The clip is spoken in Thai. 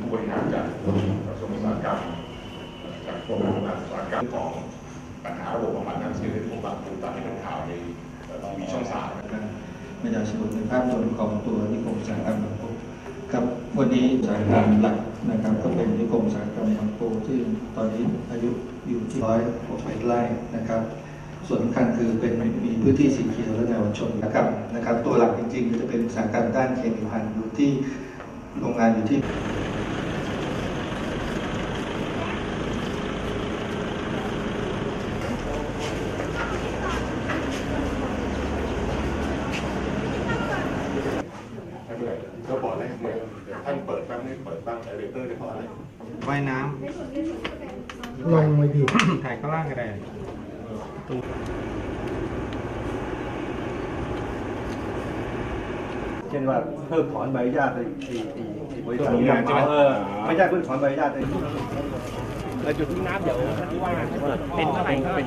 ผู้บริหารจากกระทรวงอุตสาหกรรมจากกรมโรงงานอุตสาหกรรมของปัญหาระบบบำบัดน้ำเสียในผู้บางผู้ตามที่เป็นข่าวในทีวีช่องสามประชาชนในภาพรวมของตัวนิคมอุตสาหกรรมบางปูครับวันนี้อุตสาหกรรมหลักนะครับ ก็เป็นนิคมอุตสาหกรรมบางปูซึ่ตอนนี้อายุอยู่ที่ร้อยหกสิบไร่นะครับส่วนสำคัญคือเป็นมีพื้นที่สีเขียวและเยาวชนนะครับนะครับ ตัวหลักจริงๆก็จะเป็นอุตสาหกรรมด้านเคมีภัณฑ์อยู่ที่โรงงานอยู่ที่ ไม่เป็นไรก็บอกแล้วเหมือนเดี๋ยวท่านเปิดบ้างไม่เปิดบ้างไดเรคเตอร์ได้เพราะอะไรว่ายน้ลงไปดิำถ่ายข้างล่างก็ได้เช่นว่าเพิกถอนใบอนุญาตไอ้ไอ้ไอ้ไอ้บริษัทนี้เออไม่ใช่เพิกถอนใบอนุญาตไอ้เราจุดที่น้ำเดี๋ยวท่านผู้ว่าถ้าเกิดเป็นเท่าไหร่ก็เป็น